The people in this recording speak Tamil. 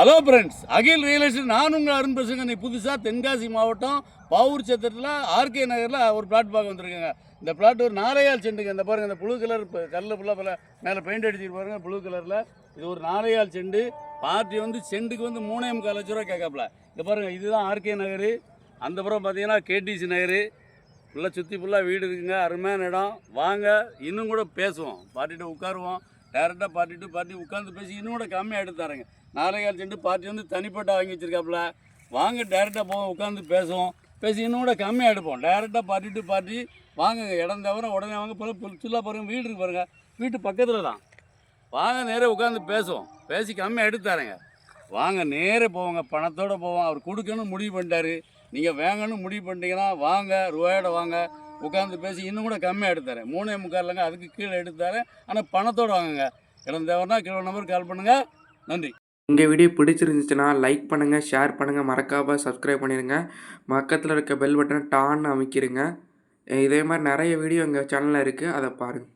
Hello friends Akhil real estate நான் உங்கள் அருண் பேசுங்க நீ புதுசாக தென்காசி மாவட்டம் பாவூர் சத்திரத்தில் ஆர்கே நகரில் ஒரு பிளாட் பார்க்க வந்திருக்கேங்க இந்த பிளாட் ஒரு நாளையால் செண்டுங்க இந்த பாருங்க இந்த ப்ளூ கலர் கல்லில் ஃபுல்லாக பல மேலே பெயிண்ட் அடிச்சிட்டு பாருங்கள் ப்ளூ கலரில் இது ஒரு நாளையால் செண்டு. பார்ட்டி வந்து செண்டுக்கு வந்து மூணே முக்கால் லட்ச ரூபா கேட்காப்புல. இந்த பாருங்கள் இதுதான் ஆர்கே நகர் அந்த புறம் பார்த்தீங்கன்னா கேடிசி நகர் ஃபுல்லாக சுற்றி ஃபுல்லாக வீடு இருக்குங்க. அருமையான இடம். வாங்க இன்னும் கூட பேசுவோம். பாட்டிகிட்ட உட்காருவோம். டேரெக்டாக பார்ட்டி டு பார்ட்டி உட்காந்து பேசி இன்னும் கூட கம்மியாக எடுத்து தரேங்க நாளைக்கால் சென்று பார்ட்டி வந்து தனிப்பட்ட வாங்கி வச்சிருக்காப்புல வாங்க டேரெக்டாக போவோம் உட்காந்து பேசுவோம். பேசி இன்னும் கூட கம்மியாக எடுப்போம். டேரெக்டாக பார்ட்டி டு பார்ட்டி வாங்குங்க. இடம் தவிர உடனே வாங்க பிறகு சுல்லா பாருங்கள் வீடு இருக்கு பாருங்கள் வீட்டு பக்கத்தில் தான். வாங்க நேராக உட்காந்து பேசுவோம். பேசி கம்மியாக எடுத்து தரேங்க வாங்க நேரே போவோங்க. பணத்தோடு போவோம். அவர் கொடுக்கணும்னு முடிவு பண்ணிட்டாரு. நீங்கள் வேங்கன்னு முடிவு பண்ணிட்டீங்கன்னா வாங்க ரூபாயோட வாங்க. உட்காந்து பேசி இன்னும் கூட கம்மியாக எடுத்து மூணே முக்கால் அதுக்கு கீழே எடுத்து ஆனால் பணத்தோடு வாங்குங்க. இடம் தேவைன்னா கீழே நம்பர் கால் பண்ணுங்கள் நன்றி. இந்த வீடியோ பிடிச்சிருந்துச்சுன்னா லைக் பண்ணுங்கள் ஷேர் பண்ணுங்கள் மறக்காமல் சப்ஸ்கிரைப் பண்ணிடுங்க பக்கத்தில் இருக்க பெல் பட்டனை டான்னு அமைக்கிருங்க. இதே மாதிரி நிறைய வீடியோ எங்கள் சேனலில் இருக்குது அதை பாருங்கள்